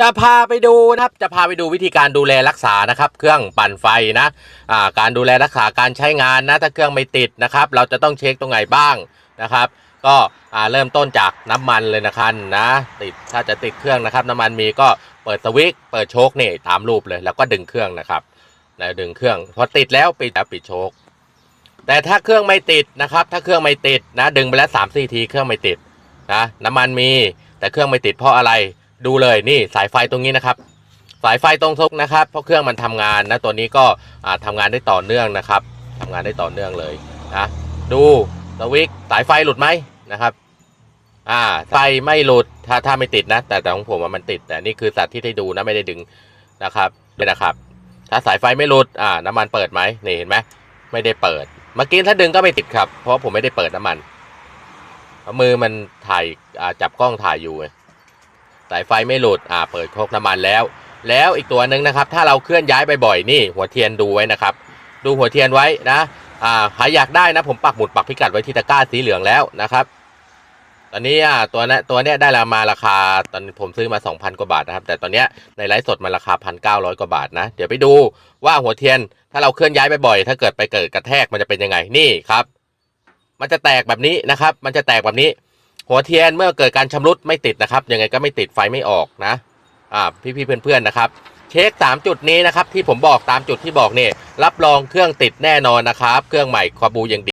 จะพาไปดูนะครับ จะพาไปดูวิธีการดูแลรักษานะครับ เครื่องปั่นไฟนะอ่าการดูแลรักษาการใช้งานนะถ้าเครื่องไม่ติดนะครับ เราจะต้องเช็คตรงไหนบ้างนะครับ ก็อ่าเริ่มต้นจากน้ำมันเลยนะครับนะติดถ้าจะติดเครื่องนะครับ น้ำมันมีก็เปิดสวิตช์เปิดโชคนี่ตามรูปเลย แล้วก็ดึงเครื่องนะครับแล้วดึงเครื่องพอติดแล้วปิดแล้วปิดโชคแต่ถ้าเครื่องไม่ติดนะครับ ถ้าเครื่องไม่ติดนะ ดึงไปแล้วสามสี่ทีเครื่องไม่ติดนะน้ำมันมีแต่เครื่องไม่ติดเพราะอะไร ดูเลยนี่สายไฟตรงนี้นะครับ สายไฟตรงทุกนะครับ เพราะเครื่องมันทำงานนะตัวนี้ก็อ่าทำงานได้ต่อเนื่องนะครับทำงานได้ต่อเนื่องเลยนะดูสวิตช์สายไฟหลุดไหมนะครับอ่าไฟไม่หลุดถ้าถ้าไม่ติดนะ แต่แต่ของผมมันติด แต่นี่คือสัตว์ที่ให้ดูนะไม่ได้ดึงนะครับนี่นะครับ ถ้าสายไฟไม่หลุดอ่าน้ำมันเปิดไหมนี่เห็นไหมไม่ได้เปิด เมื่อกี้ถ้าดึงก็ไม่ติดครับ เพราะผมไม่ได้เปิดน้ำมัน มือมันถ่ายจับกล้องถ่ายอยู่ สายไฟไม่หลุดอ่าเปิดโคกน้ำมันแล้ว แล้วอีกตัวหนึ่งนะครับ ถ้าเราเคลื่อนย้ายบ่อยๆนี่ หัวเทียนดูไว้นะครับ ดูหัวเทียนไว้นะอ่าใครอยากได้นะผมปักหมุดปักพิกัดไว้ที่ตะกร้าสีเหลืองแล้วนะครับ ตอนนี้อ่าตัวนี้ตัวเนี้ยได้รามาราคาตอนผมซื้อมา 2,000 กว่าบาทนะครับ แต่ตอนเนี้ยในไลฟ์สดมันราคา 1,900 กว่าบาทนะ เดี๋ยวไปดูว่าหัวเทียนถ้าเราเคลื่อนย้ายบ่อยๆถ้าเกิดไปเกิดกระแทกมันจะเป็นยังไงนี่ครับ มันจะแตกแบบนี้นะครับ มันจะแตกแบบนี้ หัวเทียนเมื่อเกิดการชำรุดไม่ติดนะครับยังไงก็ไม่ติดไฟไม่ออกนะอ่าพี่ๆเพื่อนๆนะครับ เช็คสามจุดนี้นะครับที่ผมบอกตามจุดที่บอกเนี่ยรับรองเครื่องติดแน่นอนนะครับ เครื่องใหม่ควาบูยังดี